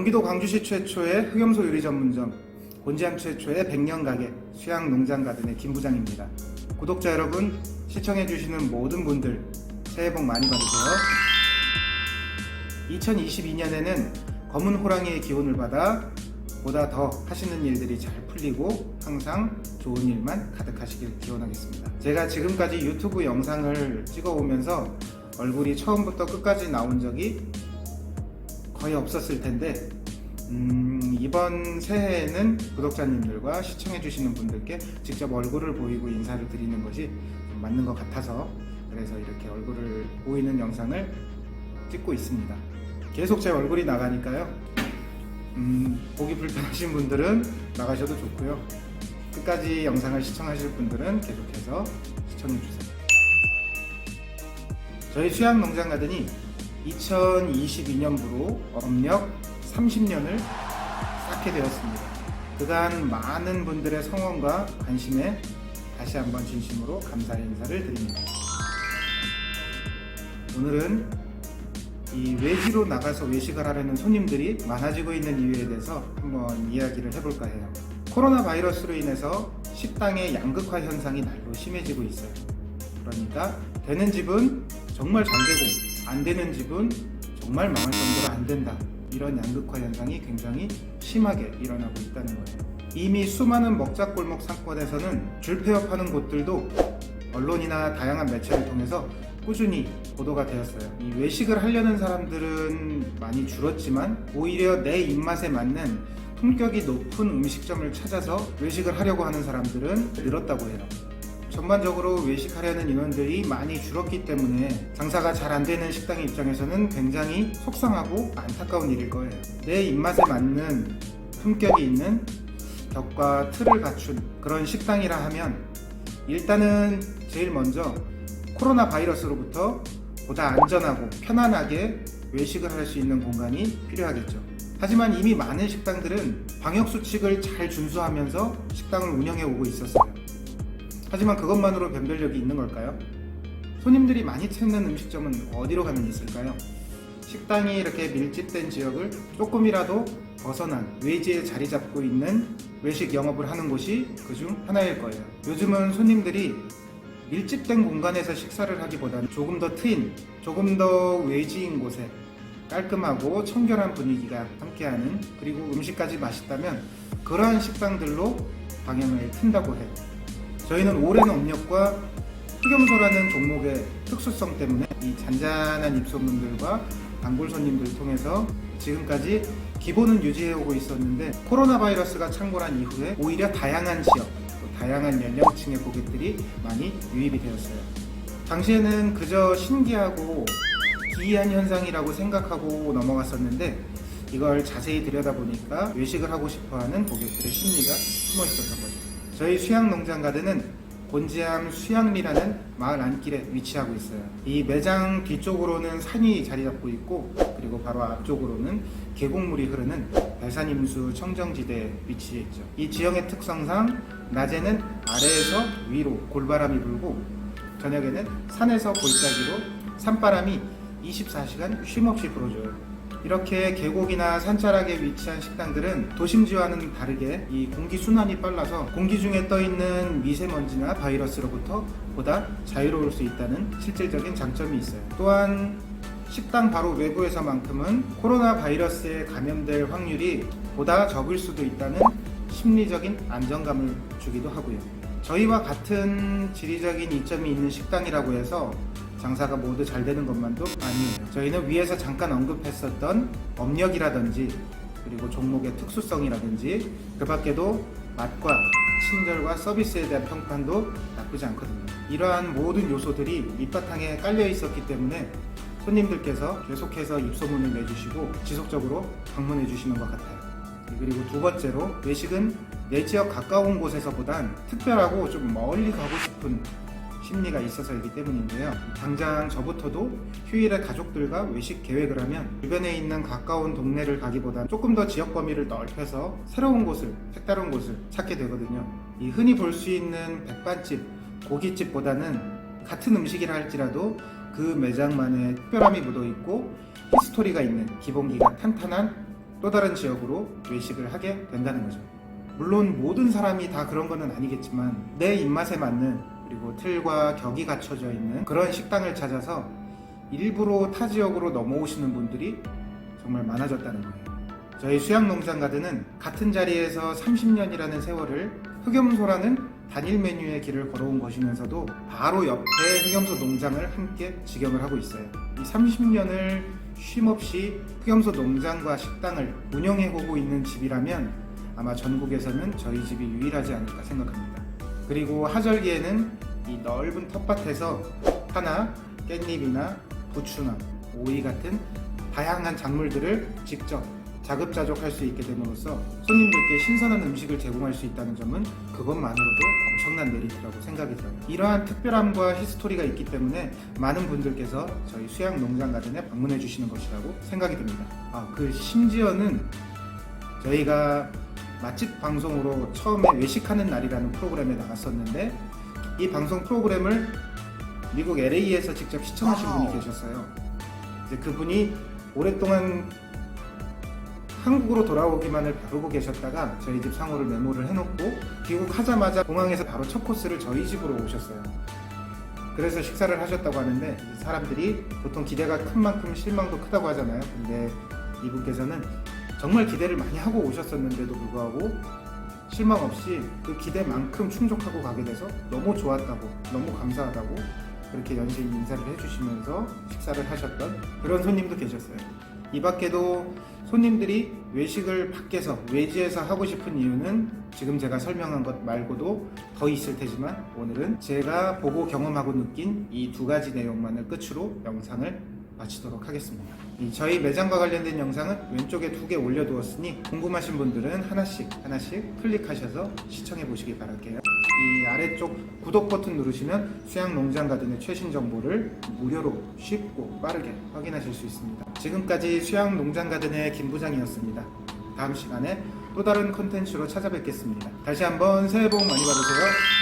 경기도 광주시 최초의 흑염소 요리 전문점, 곤지암 최초의 백년 가게 수양 농장 가든의 김 부장입니다. 구독자 여러분, 시청해 주시는 모든 분들 새해 복 많이 받으세요. 2022년에는 검은 호랑이의 기운을 받아 보다 더 하시는 일들이 잘 풀리고 항상 좋은 일만 가득하시길 기원하겠습니다. 제가 지금까지 유튜브 영상을 찍어 오면서 얼굴이 처음부터 끝까지 나온 적이 거의 없었을 텐데 음, 이번 새해에는 구독자님들과 시청해주시는 분들께 직접 얼굴을 보이고 인사를 드리는 것이 좀 맞는 것 같아서 그래서 이렇게 얼굴을 보이는 영상을 찍고 있습니다. 계속 제 얼굴이 나가니까요. 음, 보기 불편하신 분들은 나가셔도 좋고요. 끝까지 영상을 시청하실 분들은 계속해서 시청해주세요. 저희 수양 농장 가든이 2022년부로 업력 30년을 쌓게 되었습니다. 그간 많은 분들의 성원과 관심에 다시 한번 진심으로 감사의 인사를 드립니다. 오늘은 이 외지로 나가서 외식을 하려는 손님들이 많아지고 있는 이유에 대해서 한번 이야기를 해볼까 해요. 코로나 바이러스로 인해서 식당의 양극화 현상이 날로 심해지고 있어요. 그러니까 되는 집은 정말 잘 되고 안 되는 집은 정말 망할 정도로 안 된다. 이런 양극화 현상이 굉장히 심하게 일어나고 있다는 거예요. 이미 수많은 먹자골목 상권에서는 줄 폐업하는 곳들도 언론이나 다양한 매체를 통해서 꾸준히 보도가 되었어요. 이 외식을 하려는 사람들은 많이 줄었지만 오히려 내 입맛에 맞는 품격이 높은 음식점을 찾아서 외식을 하려고 하는 사람들은 늘었다고 해요. 전반적으로 외식하려는 인원들이 많이 줄었기 때문에 장사가 잘 안 되는 식당 입장에서는 굉장히 속상하고 안타까운 일일 거예요. 내 입맛에 맞는 품격이 있는 격과 틀을 갖춘 그런 식당이라 하면 일단은 제일 먼저 코로나 바이러스로부터 보다 안전하고 편안하게 외식을 할 수 있는 공간이 필요하겠죠. 하지만 이미 많은 식당들은 방역 수칙을 잘 준수하면서 식당을 운영해 오고 있었어요. 하지만 그것만으로 변별력이 있는 걸까요? 손님들이 많이 찾는 음식점은 어디로 가면 있을까요? 식당이 이렇게 밀집된 지역을 조금이라도 벗어난 외지에 자리 잡고 있는 외식 영업을 하는 곳이 그중 하나일 거예요. 요즘은 손님들이 밀집된 공간에서 식사를 하기보다는 조금 더 트인, 조금 더 외지인 곳에 깔끔하고 청결한 분위기가 함께하는 그리고 음식까지 맛있다면 그러한 식당들로 방향을 튼다고 해요. 저희는 오랜 업력과 흑염소라는 종목의 특수성 때문에 이 잔잔한 입소문들과 단골 손님들을 통해서 지금까지 기본은 유지해오고 있었는데 코로나 바이러스가 창궐한 이후에 오히려 다양한 지역, 또 다양한 연령층의 고객들이 많이 유입이 되었어요. 당시에는 그저 신기하고 기이한 현상이라고 생각하고 넘어갔었는데 이걸 자세히 들여다보니까 외식을 하고 싶어하는 고객들의 심리가 숨어 있었던 거죠. 저희 수양 농장 가든은 곤지암 수양리라는 마을 안길에 위치하고 있어요. 이 매장 뒤쪽으로는 산이 자리 잡고 있고 그리고 바로 앞쪽으로는 계곡물이 흐르는 배산임수 청정지대에 위치해 있죠. 이 지형의 특성상 낮에는 아래에서 위로 골바람이 불고 저녁에는 산에서 골짜기로 산바람이 24시간 쉼없이 불어줘요. 이렇게 계곡이나 산자락에 위치한 식당들은 도심지와는 다르게 이 공기 순환이 빨라서 공기 중에 떠 있는 미세먼지나 바이러스로부터 보다 자유로울 수 있다는 실질적인 장점이 있어요. 또한 식당 바로 외부에서만큼은 코로나 바이러스에 감염될 확률이 보다 적을 수도 있다는 심리적인 안정감을 주기도 하고요. 저희와 같은 지리적인 이점이 있는 식당이라고 해서 장사가 모두 잘 되는 것만도 아니에요. 저희는 위에서 잠깐 언급했었던 업력이라든지 그리고 종목의 특수성이라든지 그 밖에도 맛과 친절과 서비스에 대한 평판도 나쁘지 않거든요. 이러한 모든 요소들이 밑바탕에 깔려 있었기 때문에 손님들께서 계속해서 입소문을 내주시고 지속적으로 방문해 주시는 것 같아요. 그리고 두 번째로 외식은 내 지역 가까운 곳에서보단 특별하고 좀 멀리 가고 싶은 심리가 있어서이기 때문인데요. 당장 저부터도 휴일에 가족들과 외식 계획을 하면 주변에 있는 가까운 동네를 가기보다 조금 더 지역 범위를 넓혀서 새로운 곳을, 색다른 곳을 찾게 되거든요. 이 흔히 볼 수 있는 백반집, 고깃집보다는 같은 음식이라 할지라도 그 매장만의 특별함이 묻어 있고 히스토리가 있는 기본기가 탄탄한 또 다른 지역으로 외식을 하게 된다는 거죠. 물론 모든 사람이 다 그런 거는 아니겠지만 내 입맛에 맞는 그리고 틀과 격이 갖춰져 있는 그런 식당을 찾아서 일부러 타 지역으로 넘어오시는 분들이 정말 많아졌다는 거예요. 저희 수양농장 가드는 같은 자리에서 30년이라는 세월을 흑염소라는 단일 메뉴의 길을 걸어온 것이면서도 바로 옆에 흑염소 농장을 함께 직영을 하고 있어요. 이 30년을 쉼없이 흑염소 농장과 식당을 운영해오고 있는 집이라면 아마 전국에서는 저희 집이 유일하지 않을까 생각합니다. 그리고 하절기에는 이 넓은 텃밭에서 파나 깻잎이나 부추나 오이 같은 다양한 작물들을 직접 자급자족할 수 있게 됨으로써 손님들께 신선한 음식을 제공할 수 있다는 점은 그것만으로도 엄청난 메리트라고 생각이 들어요. 이러한 특별함과 히스토리가 있기 때문에 많은 분들께서 저희 수양 농장 가든에 방문해 주시는 것이라고 생각이 듭니다. 아, 그 심지어는 저희가 맛집 방송으로 처음에 외식하는 날이라는 프로그램에 나갔었는데 이 방송 프로그램을 미국 LA에서 직접 시청하신 와우. 분이 계셨어요. 이제 그분이 오랫동안 한국으로 돌아오기만을 바르고 계셨다가 저희 집 상호를 메모를 해놓고 귀국하자마자 공항에서 바로 첫 코스를 저희 집으로 오셨어요. 그래서 식사를 하셨다고 하는데 사람들이 보통 기대가 큰 만큼 실망도 크다고 하잖아요. 근데 이분께서는 정말 기대를 많이 하고 오셨었는데도 불구하고 실망 없이 그 기대만큼 충족하고 가게 돼서 너무 좋았다고 너무 감사하다고 그렇게 연신 인사를 해주시면서 식사를 하셨던 그런 손님도 계셨어요. 이 밖에도 손님들이 외식을 밖에서 외지에서 하고 싶은 이유는 지금 제가 설명한 것 말고도 더 있을 테지만 오늘은 제가 보고 경험하고 느낀 이 두 가지 내용만을 끝으로 영상을 마치도록 하겠습니다. 이 저희 매장과 관련된 영상은 왼쪽에 두 개 올려두었으니 궁금하신 분들은 하나씩 하나씩 클릭하셔서 시청해 보시기 바랄게요. 이 아래쪽 구독 버튼 누르시면 수양 농장 가든의 최신 정보를 무료로 쉽고 빠르게 확인하실 수 있습니다. 지금까지 수양 농장 가든의 김 부장이었습니다. 다음 시간에 또 다른 컨텐츠로 찾아뵙겠습니다. 다시 한번 새해 복 많이 받으세요.